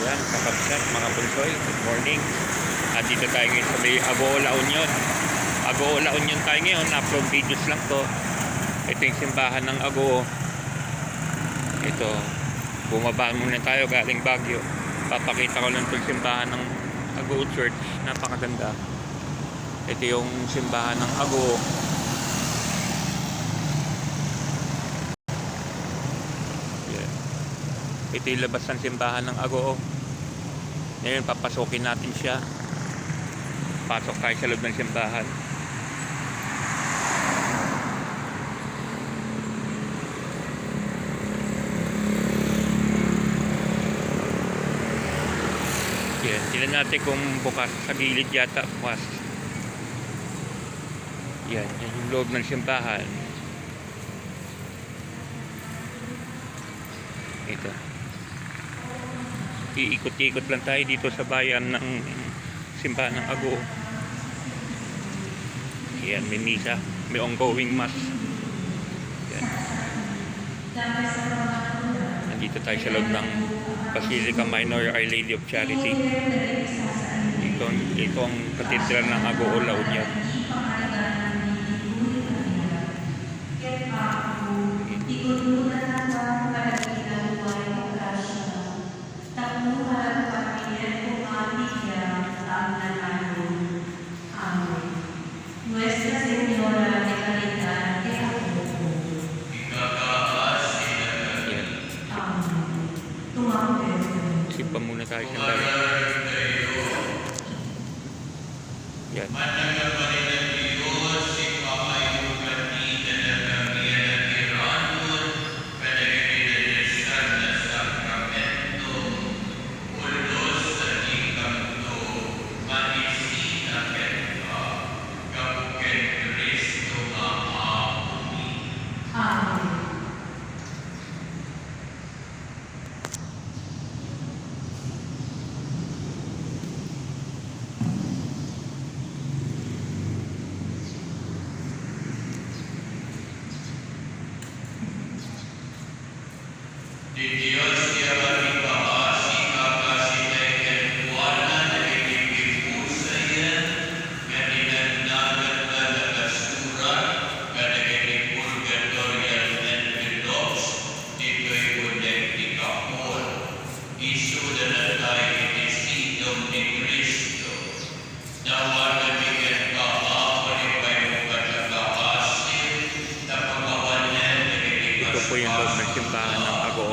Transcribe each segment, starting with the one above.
Yan, kapatid, mga pulsoy, good morning. At dito tayo ngayon sa may Agoola Union. Agoola Union tayo ngayon, upload videos lang to. Ito yung simbahan ng Agoo. Ito, bumaba muna tayo galing Baguio. Papakita ko lang itong simbahan ng Agoo Church. Napakaganda. Ito yung simbahan ng Agoo. Ito yung labas ng simbahan ng Agoo. Ngayon, papasukin natin siya. Pasok tayo sa loob ng simbahan. Yan, tingnan natin kung bukas sa gilid yata bukas. Yan, yan yung loob ng simbahan. Ito. Iikot-ikot lang tayo dito sa bayan ng simbahan ng Ago. Yan, may misa. May ongoing mass. Yan. Nandito tayo sa loob ng Basilica Minor Our Lady of Charity. Ito, ito ang katedral ng Agoo La Union. Sipa muna tayo po yung loob ng simbahan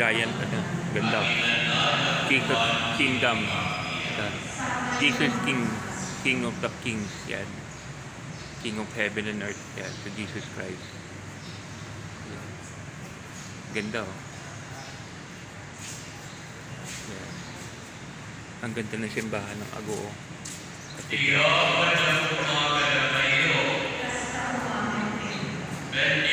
giant, ano, ganda. Jesus Kingdom. Ito. Jesus King, King of the Kings. Yan. King of Heaven and Earth. Yan. So Jesus Christ. Ganda oh. Yan. Ang ganda ng simbahan ng Agoo. Bendicionan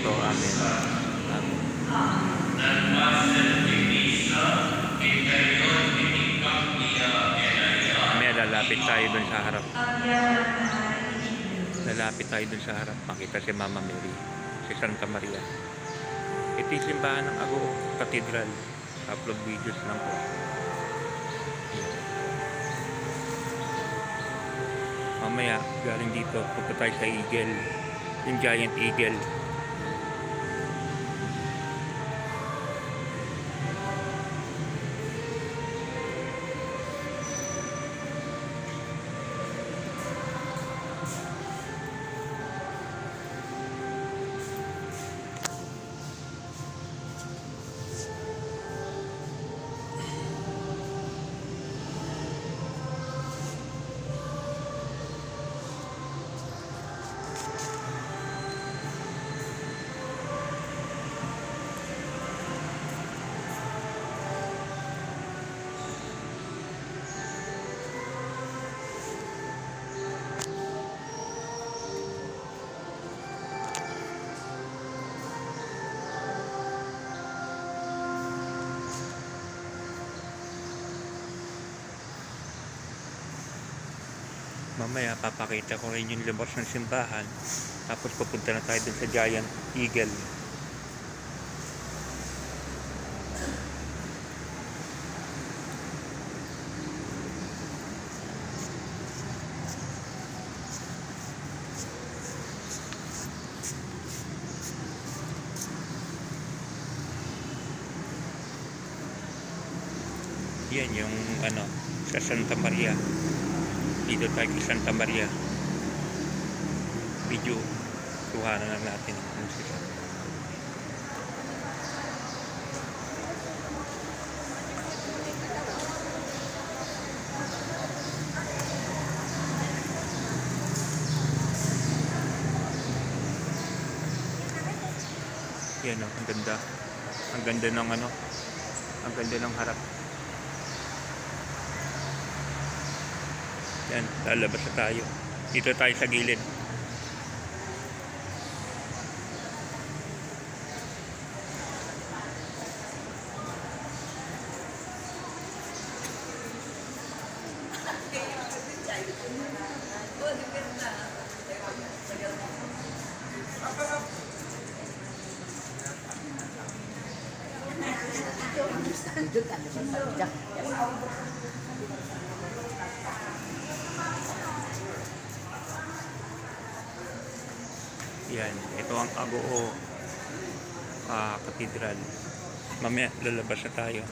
Santo. Amen. Amen. Lalapit tayo dun sa harap. Lalapit tayo dun sa harap. Makita si Mama Mary. Si Santa Maria. Ito yung simbahan ng Ago Cathedral. Upload videos lang po. Mamaya, galing dito, punta tayo sa Eagle. Yung Giant Eagle. Mamaya, papakita ko rin yung labas ng simbahan. Tapos pupunta na tayo dun sa Giant Eagle. Yan yung ano, sa Santa Maria. Dito tayo kay Santa Maria. Video. Kuhanan lang natin kung sila. Yan o, ang ganda. Ang ganda ng ano, ang ganda ng harap. Yan, lalabas na tayo. Dito tayo sa gilid. Yan, ito ang Agoo ah, Cathedral. Mamaya lalabas na tayo.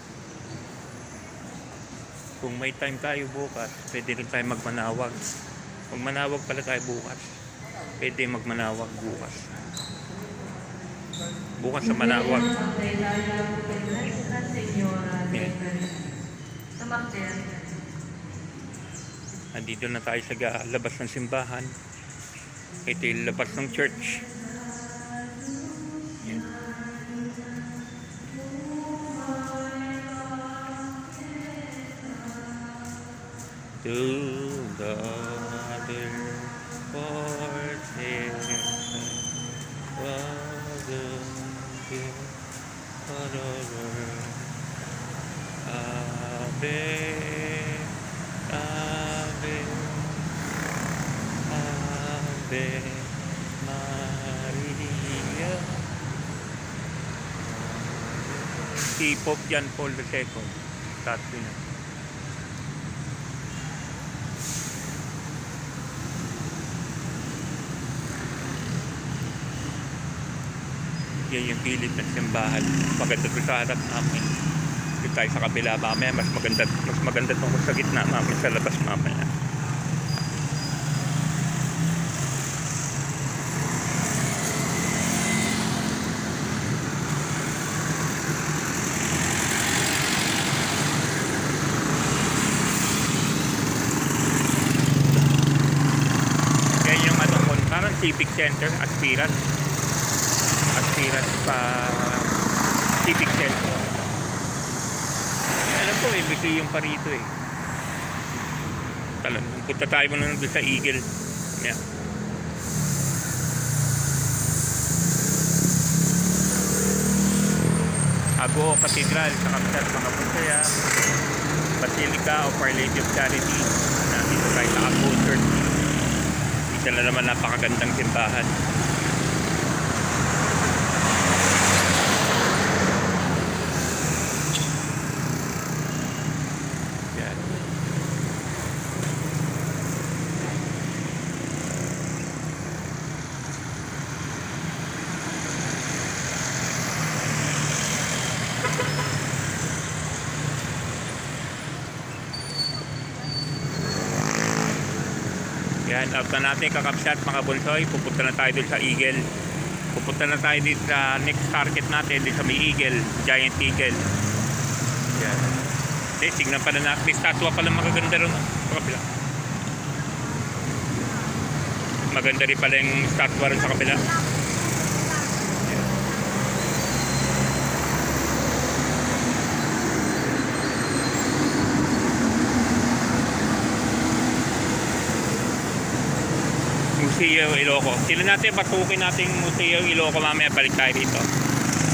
Kung may time tayo bukas, pwede rin tayo magmanawag. Magmanawag pala tayo bukas. Pwede magmanawag bukas. Bukas sa manawag. Yan. Andito na tayo sa labas ng simbahan. Ito yung labas ng church. Yan. To the other forces Ave, Ave, Ave Maria. Si Pope John Paul II. Tatlo na. Yan yung gilid ng simbahan. Maganda doon sa harap namin. Dito tayo sa kabila mamaya. Mas maganda, mas maganda tungkol sa gitna namin sa labas mamaya. Yan yung ano ko, parang civic center, aspiran. Aspiran pa civic center. Alam ko eh, museum pa rito eh. Talagang punta tayo muna doon sa Eagle. Yeah. Agoo Cathedral sa kapital mga Punsaya, Basilica of Our Lady of Charity. Nandito tayo sa Agoo Church. Na naman napakagandang simbahan. Yan. Yan, out na natin kakapsat mga bunsoy. Pupunta na tayo sa Eagle. Pupunta na tayo dito sa next target natin, dito sa may Eagle, Giant Eagle. Yan. Eh, tingnan pala natin. May statua pala magaganda ron. Sa kabila. Maganda rin pala yung statua ron sa kabila. Museo Iloco. Sila natin pasukin natin yung Museo Iloco mamaya balik tayo dito.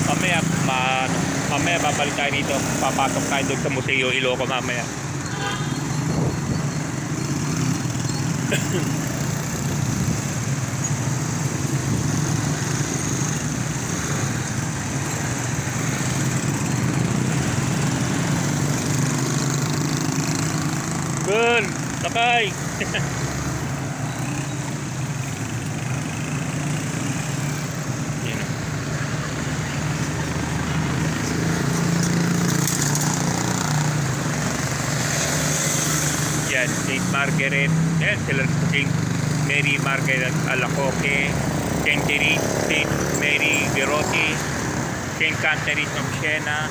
Mamaya, ma, ano, mamaya babalik tayo dito. Papasok tayo doon sa Museo Iloco mamaya. Good! Sakay! Yan o. Yan, St. Margaret. Yan, sila St. Mary Margaret Alacoque. St. St. Mary Gerotti. St. Catherine of Siena.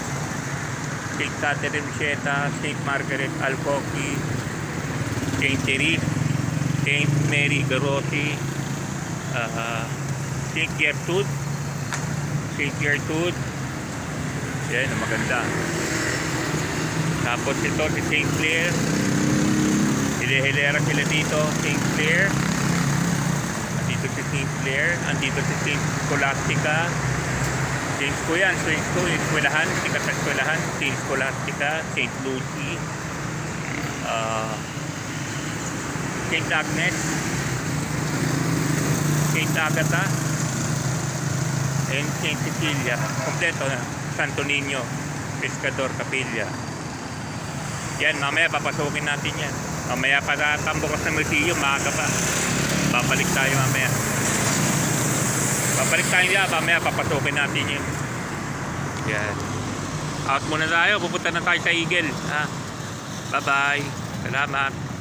St. Catherine Siena. St. Margaret Alcoque. St. Therese. St. Mary Gerotti. Ah... St. Gertrude. St. Gertrude. Yan, maganda. Tapos ito si St. Clair. Hilera sila dito. St. Clair. Andito si St. Clair. Andito si St. Scholastica. St. ko yan. St. yung eskwelahan. Sikat na eskwelahan. St. Scholastica. St. Lucy. Ah... St. Agnes. St. Agatha and St. Cecilia. Kompleto na. Santo Niño, Pescador, Capilla. Yan, mamaya papasukin natin yan. Mamaya para tambukas ng museum, maaga pa. Babalik tayo mamaya. Babalik tayo yan, mamaya papasukin natin yun. Yan. Out muna tayo, pupunta na tayo sa Eagle. Ha? Bye-bye. Salamat.